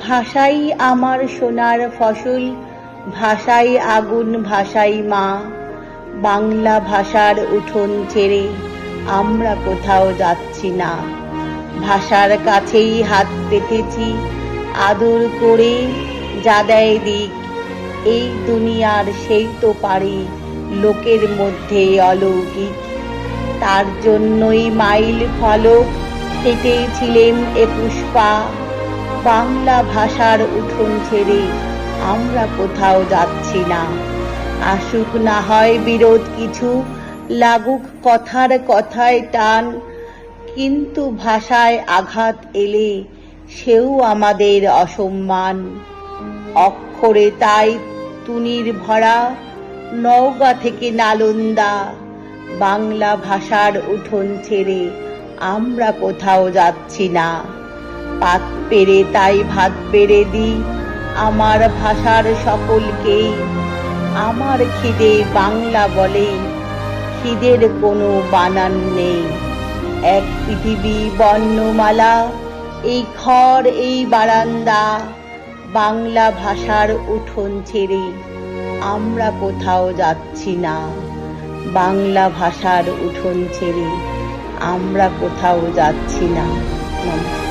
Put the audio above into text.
ভাষাই আমার সোনার ফসল, ভাষাই আগুন, ভাষাই মা। বাংলা ভাষার উঠোন ছেড়ে আমরা কোথাও যাচ্ছি না। ভাষার কাছেই হাত পেতেছি আদর করে যা দেয় দিক। এই দুনিয়ার সেই তো পারে লোকের মধ্যে অলৌকিক। তার জন্যই মাইল ফলক হেঁটেছিলেন এ পুষ্পা বাংলা ভাষার উঠোন ছেড়ে আমরা কোথাও যাচ্ছি না। আসুক না হয় বিরোধ কিছু, লাগুক কথার কথায় টান, কিন্তু ভাষায় আঘাত এলে সেও আমাদের অসম্মান। অক্ষরে তাই তুনির ভরা, নওগাঁ থেকে নালন্দা। বাংলা ভাষার উঠোন ছেড়ে আমরা কোথাও যাচ্ছি না। পাত পেরে, তাই ভাত পেরে দিই। আমার ভাষার সকলকেই। আমার খিদে বাংলা বলে। খিদের কোনো বানান নেই। এক পৃথিবী বর্ণমালা, এই ঘর, এই বারান্দা। বাংলা ভাষার উঠোন ছেড়ে আমরা কোথাও যাচ্ছি না। বাংলা ভাষার উঠোন ছেড়ে আমরা কোথাও যাচ্ছি না। নমস্কার।